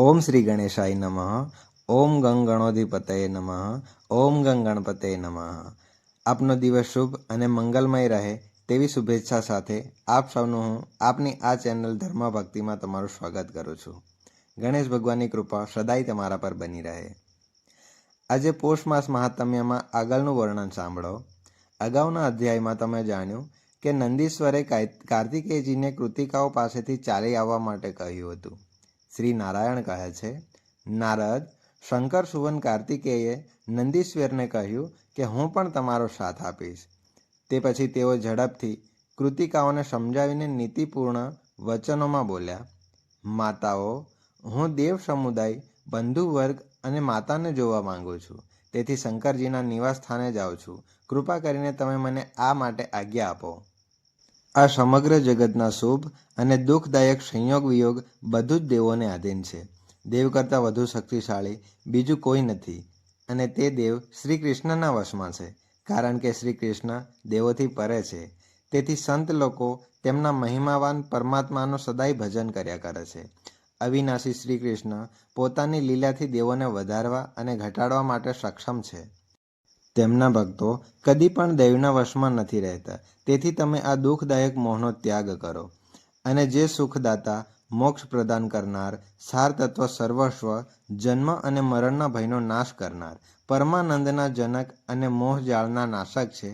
ઓમ શ્રી ગણેશાય નમઃ, ઓમ ગંગ ગણોધિપતયે નમઃ, ઓમ ગંગ ગણપતય નમઃ. આપનો દિવસ શુભ અને મંગલમય રહે તેવી શુભેચ્છા સાથે આપ સૌનું હું આપની આ ચેનલ ધર્મ ભક્તિમાં તમારું સ્વાગત કરું છું. ગણેશ ભગવાનની કૃપા સદાય તમારા પર બની રહે. આજે પોષ માસ મહાત્મ્યમાં આગળનું વર્ણન સાંભળો. અગાઉના અધ્યાયમાં તમે જાણ્યું કે નંદીશ્વરે કાય- કાર્તિકેયજીને કૃતિકાઓ પાસેથી ચાલી આવવા માટે કહ્યું હતું. શ્રી નારાયણ કહે છે, નારદ, શંકર સુવન કાર્તિકેયે નંદીશ્વરને કહ્યું કે હું પણ તમારો સાથ આપીશ. તે પછી તેઓ ઝડપથી કૃતિકાઓને સમજાવીને નીતિપૂર્ણ વચનોમાં બોલ્યા, માતાઓ, હું દેવ સમુદાય, બંધુ વર્ગ અને માતાને જોવા માંગુ છું. તેથી શંકરજીના નિવાસ સ્થાને જાઉં છું. કૃપા કરીને તમે મને આ માટે આજ્ઞા આપો. આ સમગ્ર જગતના શુભ અને દુઃખદાયક સંયોગ વિયોગ બધું જ દેવોને આધીન છે. દેવ કરતાં વધુ શક્તિશાળી બીજું કોઈ નથી અને તે દેવ શ્રી કૃષ્ણના વશમાં છે. કારણ કે શ્રી કૃષ્ણ દેવોથી પરે છે. તેથી સંત લોકો તેમના મહિમાવાન પરમાત્માનું સદાય ભજન કર્યા કરે છે. અવિનાશી શ્રી કૃષ્ણ પોતાની લીલાથી દેવોને વધારવા અને ઘટાડવા માટે સક્ષમ છે. તેમના ભક્તો કદી પણ દૈવના વશમાં નથી રહેતા. તેથી તમે આ દુઃખદાયક મોહનો ત્યાગ કરો અને જે સુખદાતા મોક્ષ પ્રદાન કરનાર, સાર તત્વ સર્વસ્વ, જન્મ અને મરણના ભયનો નાશ કરનાર, પરમાનંદના જનક અને મોહજાળના નાશક છે,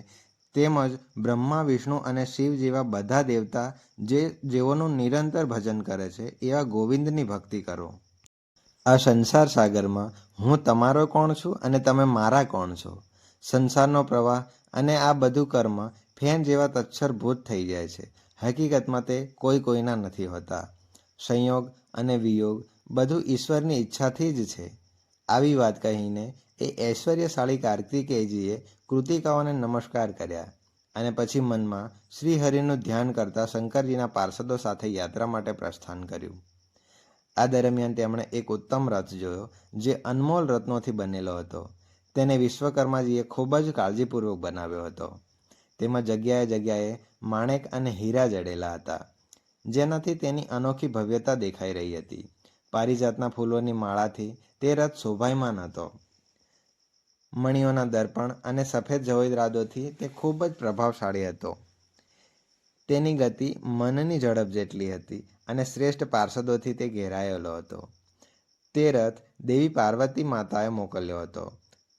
તેમજ બ્રહ્મા, વિષ્ણુ અને શિવ જેવા બધા દેવતા જે જેઓનું નિરંતર ભજન કરે છે, એવા ગોવિંદની ભક્તિ કરો. આ સંસાર સાગરમાં હું તમારો કોણ છું અને તમે મારા કોણ છો? સંસારનો પ્રવાહ અને આ બધું કર્મ ફેન જેવા તચ્છરભૂત થઈ જાય છે. હકીકતમાં તે કોઈ કોઈના નથી હોતા. સંયોગ અને વિયોગ બધું ઈશ્વરની ઈચ્છાથી જ છે. આવી વાત કહીને એ ઐશ્વર્યશાળી કાર્તિકેયજીએ કૃતિકાઓને નમસ્કાર કર્યા અને પછી મનમાં શ્રીહરિનું ધ્યાન કરતા શંકરજીના પાર્ષદો સાથે યાત્રા માટે પ્રસ્થાન કર્યું. આ દરમિયાન તેમણે એક ઉત્તમ રથ જોયો જે અનમોલ રત્નોથી બનેલો હતો. તેને વિશ્વકર્માજીએ ખૂબ જ કાળજીપૂર્વક બનાવ્યો હતો. તેમાં જગ્યાએ જગ્યાએ માણેક અને હીરા જડેલા હતા, જેનાથી તેની અનોખી ભવ્યતા દેખાઈ રહી હતી. પારિજાતના ફૂલોની માળાથી તે રથ શોભાયમાન હતો. મણિઓના દર્પણ અને સફેદ જવેરાદોથી તે ખૂબ જ પ્રભાવશાળી હતો. તેની ગતિ મનની ઝડપ જેટલી હતી અને શ્રેષ્ઠ પાર્ષદોથી તે ઘેરાયેલો હતો. તે રથ દેવી પાર્વતી માતાએ મોકલ્યો હતો.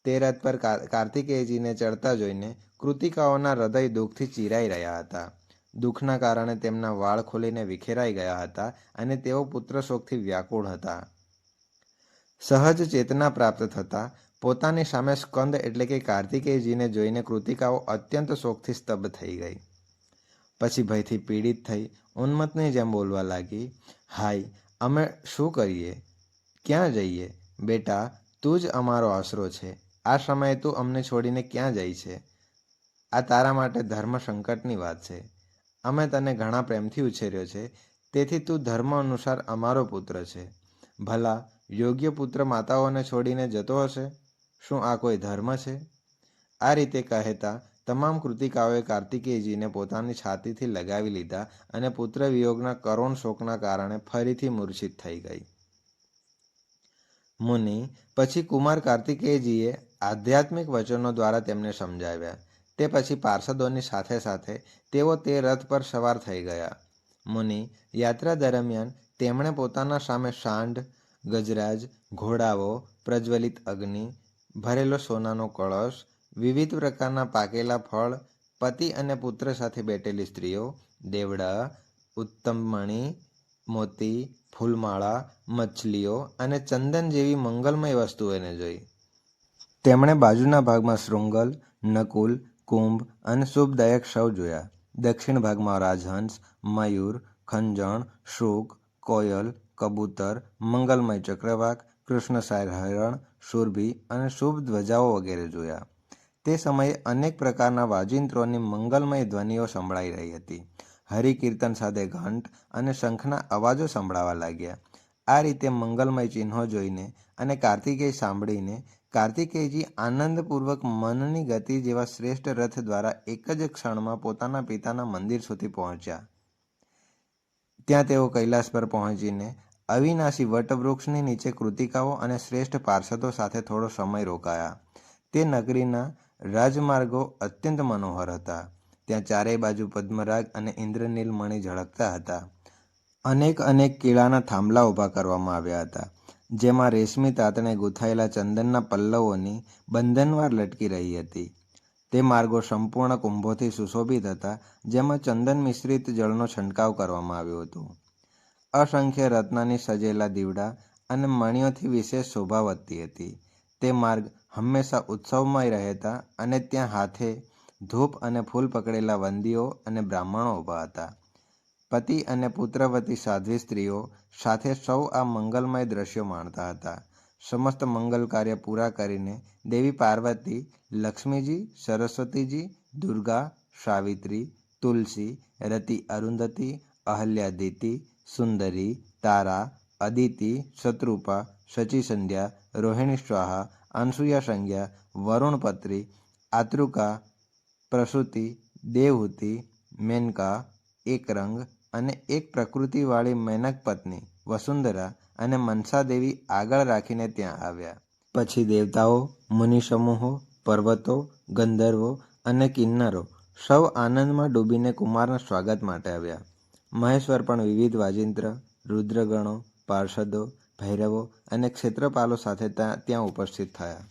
તે રથ પર કાર્તિકેયજીને ચડતા જોઈને કૃતિકાઓના હૃદય દુઃખથી ચીરાઈ રહ્યા હતા. દુઃખના કારણે તેમના વાળ ખોલીને વિખેરાઈ ગયા હતા અને તેઓ પુત્ર શોકથી વ્યાકુળ હતા. સહજ ચેતના પ્રાપ્ત થતાં પોતાની સામે સ્કંદ એટલે કે કાર્તિકેયજીને જોઈને કૃતિકાઓ અત્યંત શોકથી સ્તબ્ધ થઈ ગઈ. પછી ભયથી પીડિત થઈ ઉન્મત્તની જેમ બોલવા લાગી, હાય, અમે શું કરીએ? ક્યાં જઈએ? બેટા, તું જ અમારો આશરો છે. આ સમયે તું અમને છોડીને ક્યાં જાય છે? આ તારા માટે ધર્મ સંકટની વાત છે. અમે તને ઘણા પ્રેમથી ઉછેર્યો છે. તેથી તું ધર્મ અનુસાર અમારો પુત્ર છે. ભલા, યોગ્ય પુત્ર માતાઓને છોડીને જતો હશે? શું આ કોઈ ધર્મ છે? આ રીતે કહેતા તમામ કૃતિકાઓએ કાર્તિકેયજીને પોતાની છાતીથી લગાવી લીધા અને પુત્ર વિયોગના કરોણ શોકના કારણે ફરીથી મૂર્છિત થઈ ગઈ. મુનિ, પછી કુમાર કાર્તિકેયજીએ આધ્યાત્મિક વચનો દ્વારા તેમને સમજાવ્યા. તે પછી પાર્ષદોની સાથે સાથે તેઓ તે રથ પર સવાર થઈ ગયા. મુનિ, યાત્રા દરમિયાન તેમણે પોતાના સામે સાંઢ, ગજરાજ, ઘોડાઓ, પ્રજ્વલિત અગ્નિ, ભરેલો સોનાનો કળશ, વિવિધ પ્રકારના પાકેલા ફળ, પતિ અને પુત્ર સાથે બેઠેલી સ્ત્રીઓ, દેવડા ઉત્તમ મણી મોતી, ફૂલમાળા, મછલીઓ અને ચંદન જેવી મંગલમય વસ્તુઓને જોઈ. તેમણે બાજુના ભાગમાં શૃંગલ, નકુલ, કુંભ અને શુભદાયક શવ જોયા. દક્ષિણ ભાગમાં રાજહંસ, મયુર, ખંજણ, શુક, કોયલ, કબૂતર, મંગલમય ચક્રવાક કૃષ્ણસાયર હરણ સુરભી અને શુભ ધ્વજાઓ વગેરે જોયા. તે સમયે અનેક પ્રકારના વાજિંત્રોની મંગલમય ધ્વનિઓ સંભળાઈ રહી હતી. હરિકીર્તન સાથે ઘંટ અને શંખના અવાજો સંભળાવા લાગ્યા. આ રીતે મંગલમય ચિહ્નો જોઈને અને કાર્તિકેય સાંભળીને કાર્તિકેયજી આનંદપૂર્વક મનની ગતિ જેવા શ્રેષ્ઠ રથ દ્વારા એક જ ક્ષણમાં પોતાના પિતાના મંદિર સુધી પહોંચ્યા. ત્યાં તેઓ કૈલાસ પર પહોંચીને અવિનાશી વટવૃક્ષની નીચે કૃતિકાઓ અને શ્રેષ્ઠ પાર્ષદો સાથે થોડો સમય રોકાયા. તે નગરીના રાજમાર્ગો અત્યંત મનોહર હતા. ત્યાં ચારેય બાજુ પદ્મરાગ અને ઇન્દ્રનીલ મણિ ઝળકતા હતા. અનેક અનેક કેળાના થાંભલા ઊભા કરવામાં આવ્યા હતા. જેમાં રેશમી તાતણે ગૂંથાયેલા ચંદનના પલ્લવોની બંધનવાર લટકી રહી હતી. તે માર્ગો સંપૂર્ણ કુંભોથી સુશોભિત હતા, જેમાં ચંદન મિશ્રિત જળનો છંટકાવ કરવામાં આવ્યો હતો. અસંખ્ય રત્નની સજેલા દીવડા અને મણિઓથી વિશેષ શોભા વધતી હતી. તે માર્ગ હંમેશા ઉત્સવમય રહેતા અને ત્યાં હાથે ધૂપ અને ફૂલ પકડેલા વંદીઓ અને બ્રાહ્મણો ઊભા હતા. પતિ અને પુત્રવતી સાધ્વી સ્ત્રીઓ સાથે સૌ આ મંગલમય દ્રશ્યો માણતા હતા. સમસ્ત મંગલ કાર્ય પૂરા કરીને દેવી પાર્વતી, લક્ષ્મીજી, સરસ્વતીજી, દુર્ગા, સાવિત્રી, તુલસી, રતિ અરુંધતી અહલ્યાદિતિ સુંદરી, તારા, અદિતિ, શત્રુપા, શચી સંધ્યા, રોહિણી સ્વાહા, અનસુયા સંજ્ઞા વરુણપત્રી આતૃકા, પ્રસૂતિ, દેવહૂતિ, મેનકા, એકરંગ અને એક પ્રકૃતિવાળી મૈનક પત્ની, વસુંધરા અને મનસાદેવી આગળ રાખીને ત્યાં આવ્યા. પછી દેવતાઓ, મુનિસમૂહો, પર્વતો, ગંધર્વો અને કિન્નરો સૌ આનંદમાં ડૂબીને કુમારના સ્વાગત માટે આવ્યા. મહેશ્વર પણ વિવિધ વાજિંત્ર, રુદ્રગણો, પાર્ષદો, ભૈરવો અને ક્ષેત્રપાલો સાથે ત્યાં ઉપસ્થિત થયા.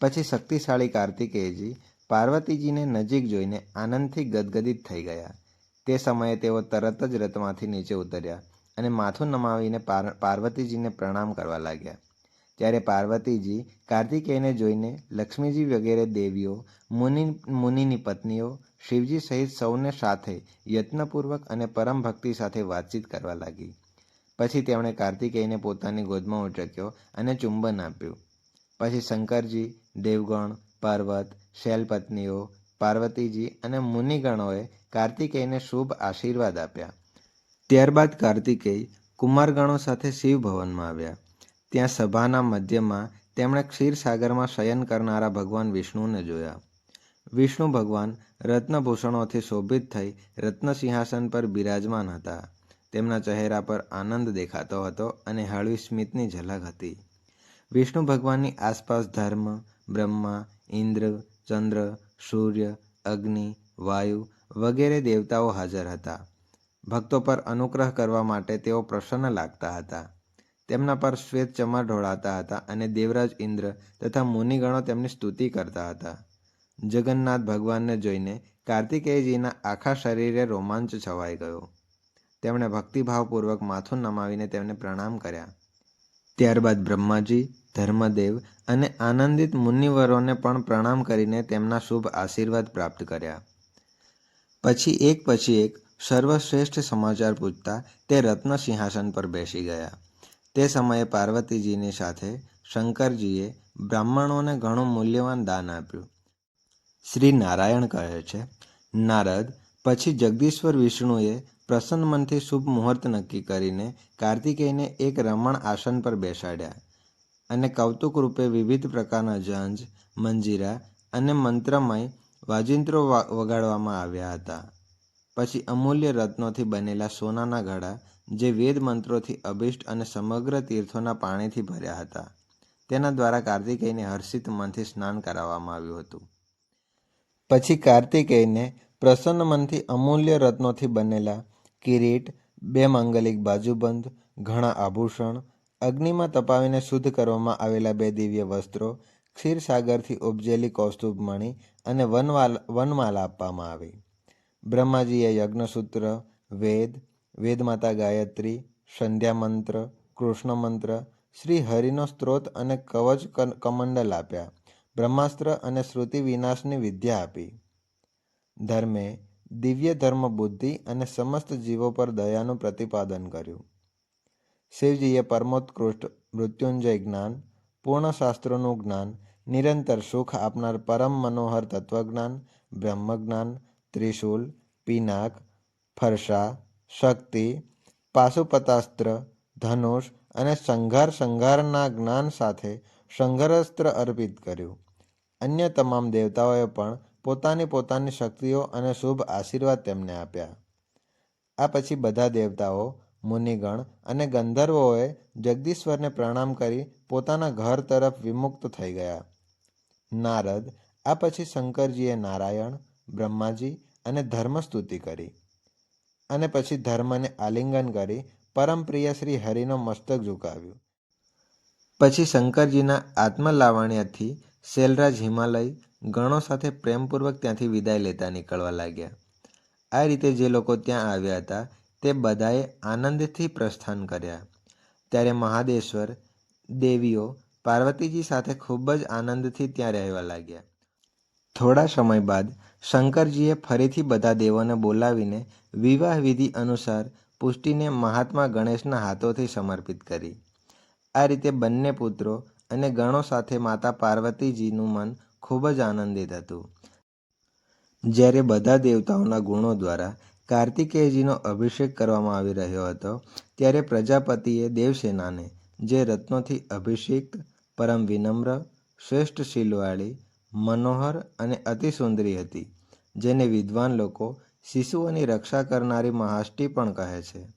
પછી શક્તિશાળી કાર્તિકેયજી પાર્વતીજીને નજીક જોઈને આનંદથી ગદગદિત થઈ ગયા. તે સમયે તેઓ તરત જ રથમાંથી નીચે ઉતર્યા અને માથું નમાવીને પાર, પાર્વતીજીને પ્રણામ કરવા લાગ્યા. ત્યારે પાર્વતીજી કાર્તિકેયને જોઈને લક્ષ્મીજી વગેરે દેવીઓ, મુનિ, મુનિની પત્નીઓ, શિવજી સહિત સૌને સાથે યત્નપૂર્વક અને પરમ ભક્તિ સાથે વાતચીત કરવા લાગી. પછી તેમણે કાર્તિકેયને પોતાની ગોદમાં ઉચક્યો અને ચુંબન આપ્યું. પછી શંકરજી, દેવગણ, પર્વત, શૈલપત્નીઓ, પાર્વતીજી અને મુનિગણોએ કાર્તિકેયને શુભ આશીર્વાદ આપ્યા. ત્યારબાદ કાર્તિકેય કુમારગણો સાથે શિવભવનમાં આવ્યા. ત્યાં સભાના મધ્યમાં તેમણે ક્ષીરસાગરમાં શયન કરનારા ભગવાન વિષ્ણુને જોયા. વિષ્ણુ ભગવાન રત્નભૂષણોથી શોભિત થઈ રત્નસિંહાસન પર બિરાજમાન હતા. તેમના ચહેરા પર આનંદ દેખાતો હતો અને હળવી સ્મિતની ઝલક હતી. વિષ્ણુ ભગવાનની આસપાસ ધર્મ, બ્રહ્મા, ઇન્દ્ર, ચંદ્ર, સૂર્ય, અગ્નિ, વાયુ વગેરે દેવતાઓ હાજર હતા. ભક્તો પર અનુગ્રહ કરવા માટે તેઓ પ્રસન્ન લાગતા હતા. તેમના પર શ્વેત ચમર ઢોળાતા હતા અને દેવરાજ ઇન્દ્ર તથા મુનિગણો તેમની સ્તુતિ કરતા હતા. જગન્નાથ ભગવાનને જોઈને કાર્તિકેયજીના આખા શરીરે રોમાંચ છવાઈ ગયો. તેમણે ભક્તિભાવપૂર્વક માથું નમાવીને તેમને પ્રણામ કર્યા. ત્યારબાદ બ્રહ્માજી, ધર્મદેવ અને આનંદિત મુનિવરોને પણ પ્રણામ કરીને તેમના શુભ આશીર્વાદ પ્રાપ્ત કર્યા. પછી એક પછી એક સર્વશ્રેષ્ઠ સમાચાર પૂછતા તે રત્ન સિંહાસન પર બેસી ગયા. તે સમયે પાર્વતીજીની સાથે શંકરજીએ બ્રાહ્મણોને ઘણું મૂલ્યવાન દાન આપ્યું. શ્રી નારાયણ કહે છે, નારદ, પછી જગદીશ્વર વિષ્ણુએ પ્રસન્ન મનથી શુભ મુહૂર્ત નક્કી કરીને કાર્તિકેયને એક રમણ આસન પર બેસાડ્યા અને કૌતુક રૂપે વિવિધ પ્રકારના જંજ મંજીરા અને મંત્રમય વાજિંત્રો વગાડવામાં આવ્યા હતા. પછી અમૂલ્ય રત્નોથી બનેલા સોનાના ઘડા જે વેદ મંત્રોથી અભિષ્ટ અને સમગ્ર તીર્થોના પાણીથી ભર્યા હતા. તેના દ્વારા કાર્તિકેયને હર્ષિત મનથી સ્નાન કરાવવામાં આવ્યું હતું. પછી કાર્તિકેયને પ્રસન્ન મનથી અમૂલ્ય રત્નોથી બનેલા કિરીટ, બે માંગલિક બાજુબંધ, ઘણા આભૂષણ, અગ્નિમાં તપાવીને શુદ્ધ કરવામાં આવેલા બે દિવ્ય વસ્ત્રો, ક્ષીરસાગરથી ઉપજેલી કૌસ્તુભ મણિ અને વનવાલ, વનમાલા આપવામાં આવી. બ્રહ્માજીએ યજ્ઞસૂત્ર, વેદ, વેદમાતા ગાયત્રી સંધ્યા મંત્ર કૃષ્ણ મંત્ર શ્રી હરિનો સ્ત્રોત અને કવચ કમંડલ આપ્યા. બ્રહ્માસ્ત્ર અને શ્રુતિ વિનાશની વિદ્યા આપી. ધર્મે દિવ્ય ધર્મ બુદ્ધિ અને સમસ્ત જીવો પર દયાનું પ્રતિપાદન કર્યું. શિવજીએ પરમોત્કૃષ્ટ મૃત્યુંજય જ્ઞાન પૂર્ણ શાસ્ત્રોનું જ્ઞાન નિરંતર સુખ આપનાર પરમ મનોહર તત્વજ્ઞાન, બ્રહ્મજ્ઞાન, ત્રિશૂલ, પિનાક ફરસા શક્તિ, પાશુપતાસ્ત્ર, ધનુષ અને સંઘાર સંઘારના જ્ઞાન સાથે સંઘરસ્ત્ર અર્પિત કર્યું. અન્ય તમામ દેવતાઓએ પણ પોતાની પોતાની શક્તિઓ અને શુભ આશીર્વાદ તેમને આપ્યા. આ પછી બધા દેવતાઓ, મુનિગણ અને ગંધર્વોએ જગદીશ્વરને પ્રણામ કરી પોતાના ઘર તરફ વિમુક્ત થઈ ગયા. નારદ, આ પછી શંકરજીએ નારાયણ, બ્રહ્માજી અને ધર્મ સ્તુતિ કરી અને પછી ધર્મને આલિંગન કરી પરમ પ્રિય શ્રી હરિનો મસ્તક ઝુકાવ્યું. પછી શંકરજીના આત્મલાવણ્યથી શૈલરાજ હિમાલય ગણો સાથે પ્રેમપૂર્વક ત્યાંથી વિદાય લેતા નીકળવા લાગ્યા. આ રીતે જે લોકો ત્યાં આવ્યા હતા તે બધાએ આનંદથી પ્રસ્થાન કર્યા. ત્યારે મહાદેશ્વર, દેવીઓ પાર્વતીજી સાથે ખૂબ જ આનંદથી ત્યાં રહેવા લાગ્યા. થોડા સમય બાદ શંકરજીએ ફરીથી બધા દેવોને બોલાવીને વિવાહ વિધિ અનુસાર પુષ્ટિને મહાત્મા ગણેશના હાથોથી સમર્પિત કરી. આ રીતે બંને પુત્રો અને ગણો સાથે માતા પાર્વતીજીનું મન ખૂબ જ આનંદિત હતું. જ્યારે બધા દેવતાઓના ગુણો દ્વારા કાર્તિકેયજીનો અભિષેક કરવામાં આવી રહ્યો હતો, ત્યારે પ્રજાપતિએ દેવસેનાને જે રત્નોથી અભિષિક્ત પરમ વિનમ્ર, શ્રેષ્ઠ શીલવાળી, મનોહર અને અતિ સુંદરી હતી, જેને વિદ્વાન લોકો શિશુઓની રક્ષા કરનારી મહાષ્ટી પણ કહે છે.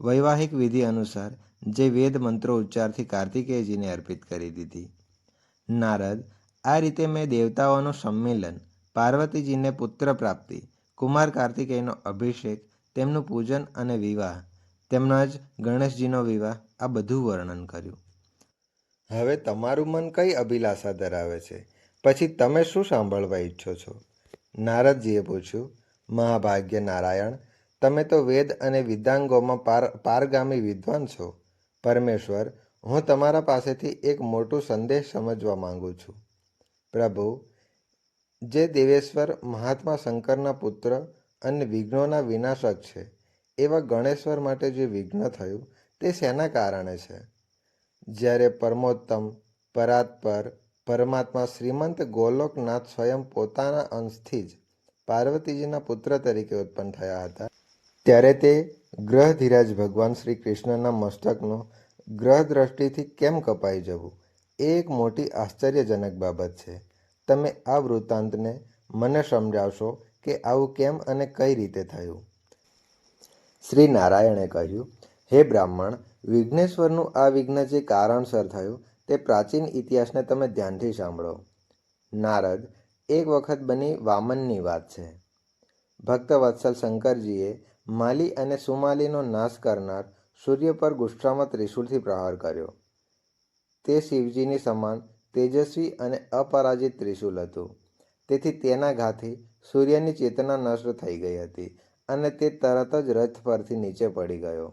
વૈવાહિક વિધિ અનુસાર જે વેદ મંત્રો ઉચ્ચારથી કાર્તિકેયજીને અર્પિત કરી દીધી. નારદ, આ રીતે મેં દેવતાઓનું સંમેલન, પાર્વતીજીને પુત્ર પ્રાપ્તિ, કુમાર કાર્તિકેયનો અભિષેક, તેમનું પૂજન અને વિવાહ તેમજ ગણેશજીનો વિવાહ, આ બધું વર્ણન કર્યું. હવે તમારું મન કઈ અભિલાષા ધરાવે છે? પછી તમે શું સાંભળવા ઈચ્છો છો? નારદજીએ પૂછ્યું, મહાભાગ્ય નારાયણ, તમે તો વેદ અને વિદ્યાંગોમાં પાર, પારગામી વિદ્વાન છો. પરમેશ્વર, હું તમારા પાસેથી એક મોટો સંદેશ સમજવા માંગુ છું. પ્રભુ, જે દેવેશ્વર મહાત્મા શંકરના પુત્ર અને વિઘ્નોના વિનાશક છે, એવા ગણેશ્વર માટે જે વિઘ્ન થયું, તે શેના કારણે છે? જ્યારે પરમોત્તમ પરાત્પર પરમાત્મા શ્રીમંત ગોલોકનાથ સ્વયં પોતાના અંશથી જ પાર્વતીજીના પુત્ર તરીકે ઉત્પન્ન થયા હતા. ત્યારે તે ગ્રહધીરાજ ભગવાન શ્રી કૃષ્ણના મસ્તકનો ગ્રહ દ્રષ્ટિથી કેમ કપાઈ જવું? એ એક મોટી આશ્ચર્યજનક બાબત છે. તમે આ વૃત્તાંતને મને સમજાવશો કે આવું કેમ અને કઈ રીતે થયું? શ્રી નારાયણે કહ્યું, હે બ્રાહ્મણ વિઘ્નેશ્વરનું આ વિઘ્ન જે કારણસર થયું તે પ્રાચીન ઇતિહાસને તમે ધ્યાનથી સાંભળો. નારદ એક વખત બની વામનની વાત છે. ભક્ત વત્સલ શંકરજીએ માલી અને સુમાલીનો નાશ કરનાર સૂર્ય પર ગુસ્સામાં ત્રિશૂળથી પ્રહાર કર્યો. તે શિવજીની સમાન તેજસ્વી અને અપરાજિત ત્રિશૂલ હતું. તેથી તેના ઘાથી સૂર્યની ચેતના નષ્ટ થઈ ગઈ હતી અને તે તરત જ રથ પરથી નીચે પડી ગયો.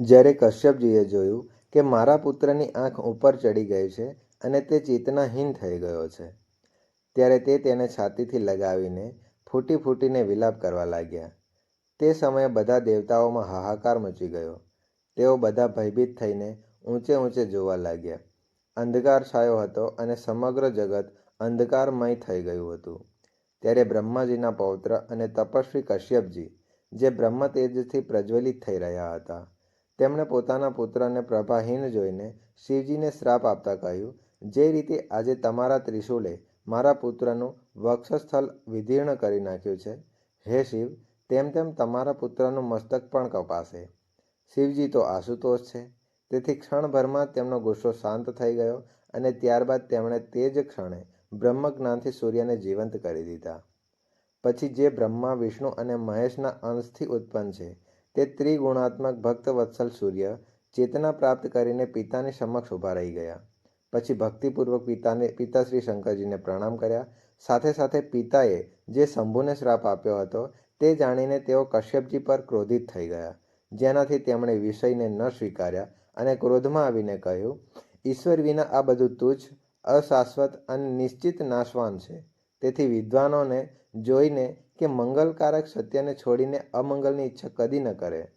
જ્યારે કશ્યપજીએ જોયું કે મારા પુત્રની આંખ ઉપર ચડી ગઈ છે અને તે ચેતનાહીન થઈ ગયો છે, ત્યારે તે તેને છાતીથી લગાવીને ફૂટી ફૂટીને વિલાપ કરવા લાગ્યા. તે સમયે બધા દેવતાઓમાં હાહાકાર મચી ગયો. તેઓ બધા ભયભીત થઈને ઊંચે ઊંચે જોવા લાગ્યા. અંધકાર છાયો હતો અને સમગ્ર જગત અંધકારમય થઈ ગયું હતું. ત્યારે બ્રહ્માજીના પૌત્ર અને તપસ્વી કશ્યપજી, જે બ્રહ્મ તેજથી પ્રજ્વલિત થઈ રહ્યા હતા તેમણે પોતાના પુત્રને પ્રભાહીન જોઈને શિવજીને શ્રાપ આપતા કહ્યું, જે રીતે આજે તમારા ત્રિશૂલે મારા પુત્રનું વક્ષસ્થળ વિદીર્ણ કરી નાખ્યું છે, હે શિવ, તેમ તેમ તમારા પુત્રનું મસ્તક પણ કપાશે. શિવજી તો આશુતોષ છે. તેથી ક્ષણભરમાં તેમનો ગુસ્સો શાંત થઈ ગયો અને ત્યારબાદ તેમણે તે જ ક્ષણે બ્રહ્મજ્ઞાનથી સૂર્યને જીવંત કરી દીધા. પછી જે બ્રહ્મા, વિષ્ણુ અને મહેશના અંશથી ઉત્પન્ન છે તે ત્રિગુણાત્મક ભક્ત વત્સલ સૂર્ય ચેતના પ્રાપ્ત કરીને પિતાની સમક્ષ ઊભા રહી ગયા. પછી ભક્તિપૂર્વક પિતાને પિતા શ્રી શંકરજીને પ્રણામ કર્યા. સાથે સાથે પિતાએ જે શંભુને શ્રાપ આપ્યો હતો તે જાણીને તેઓ કશ્યપજી પર ક્રોધિત થઈ ગયા. જેનાથી તેમણે વિષયને ન સ્વીકાર્યા અને ક્રોધમાં આવીને કહ્યું, ઈશ્વર વિના આ બધું તુચ્છ, અશાશ્વત અને નિશ્ચિત નાશવાન છે. તેથી વિદ્વાનોને જોઈને કે મંગલકારક સત્યને છોડીને અમંગલની ઈચ્છા કદી ન કરે.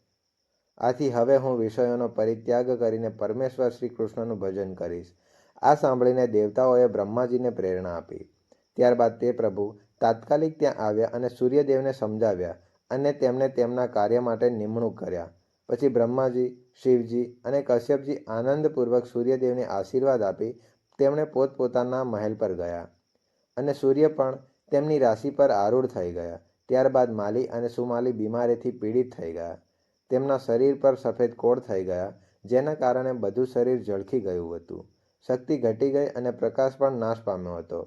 આથી હવે હું વિષયોનો પરિત્યાગ કરીને પરમેશ્વર શ્રી કૃષ્ણનું ભજન કરીશ. આ સાંભળીને દેવતાઓએ બ્રહ્માજીને પ્રેરણા આપી. ત્યારબાદ તે પ્રભુ તાત્કાલિક ત્યાં આવ્યા અને સૂર્યદેવને સમજાવ્યા અને તેમને તેમના કાર્ય માટે નિમણૂક કર્યા. પછી બ્રહ્માજી, શિવજી અને કશ્યપજી આનંદપૂર્વક સૂર્યદેવને આશીર્વાદ આપી તેમણે પોતપોતાના મહેલ પર ગયા. અને સૂર્ય પણ તેમની રાશિ પર આરૂઢ થઈ ગયા. ત્યારબાદ માલી અને સુમાલી બીમારીથી પીડિત થઈ ગયા. તેમના શરીર પર સફેદ કોળ થઈ ગયા, જેના કારણે બધું શરીર ઝળકી ગયું હતું. શક્તિ ઘટી ગઈ અને પ્રકાશ પણ નાશ પામ્યો હતો.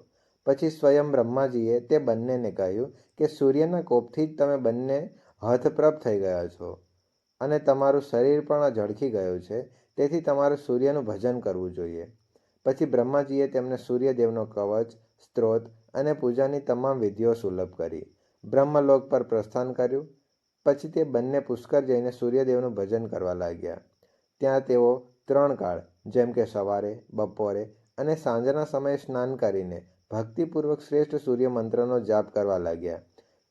પછી સ્વયં બ્રહ્માજીએ તે બંનેને કહ્યું કે, સૂર્યના કોપથી જ તમે બંને હથપ્રભ થઈ ગયા છો અને તમારું શરીર પણ ઝળકી ગયું છે, તેથી તમારે સૂર્યનું ભજન કરવું જોઈએ. પછી બ્રહ્માજીએ તેમને સૂર્યદેવનો કવચ સ્ત્રોત અને પૂજાની તમામ વિધિઓ સુલભ કરી. બ્રહ્મલોક પર પ્રસ્થાન કર્યું. પછી તે બંને પુષ્કર જઈને સૂર્યદેવનું ભજન કરવા લાગ્યા. ત્યાં તેઓ ત્રણ કાળ, જેમ કે સવારે, બપોરે અને સાંજના સમયે સ્નાન કરીને ભક્તિપૂર્વક શ્રેષ્ઠ સૂર્ય મંત્રનો જાપ કરવા લાગ્યા.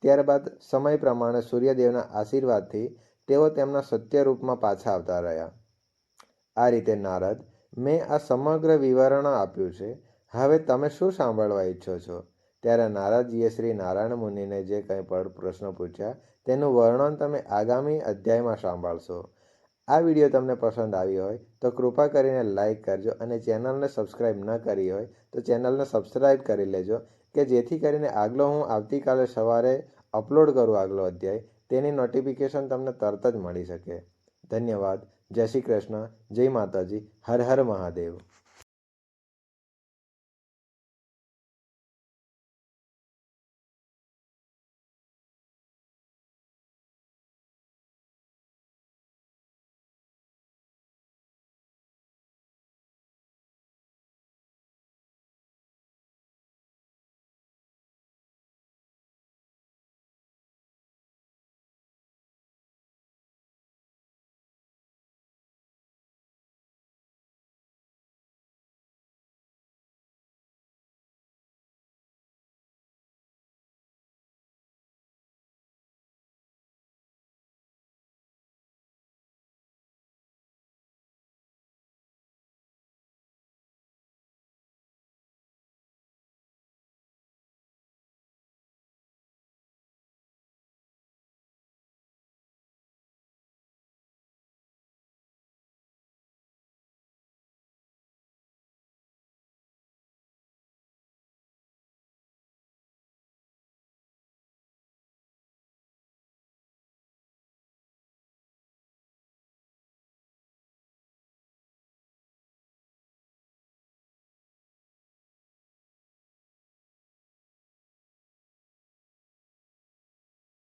ત્યારબાદ સમય પ્રમાણે સૂર્યદેવના આશીર્વાદથી તેઓ તેમના સત્ય રૂપમાં પાછા આવતા રહ્યા. આ રીતે નારદ મેં આ સમગ્ર વિવરણ આપ્યું છે. હવે તમે શું સાંભળવા ઈચ્છો છો? ત્યારે નારાજીએ શ્રી નારાયણ મુનિને જે કંઈ પણ પ્રશ્નો પૂછ્યા, તેનું વર્ણન તમે આગામી અધ્યાયમાં સાંભળશો. આ વીડિયો તમને પસંદ આવી હોય, તો કૃપા કરીને લાઈક કરજો અને ચેનલને સબસ્ક્રાઈબ ન કરી હોય, તો ચેનલને સબસ્ક્રાઇબ કરી લેજો, કે જેથી કરીને આગલો હું આવતીકાલે સવારે અપલોડ કરું આગલો અધ્યાય, તેની નોટિફિકેશન તમને તરત જ મળી શકે. ધન્યવાદ. જય શ્રી કૃષ્ણ. જય માતાજી. હર હર મહાદેવ.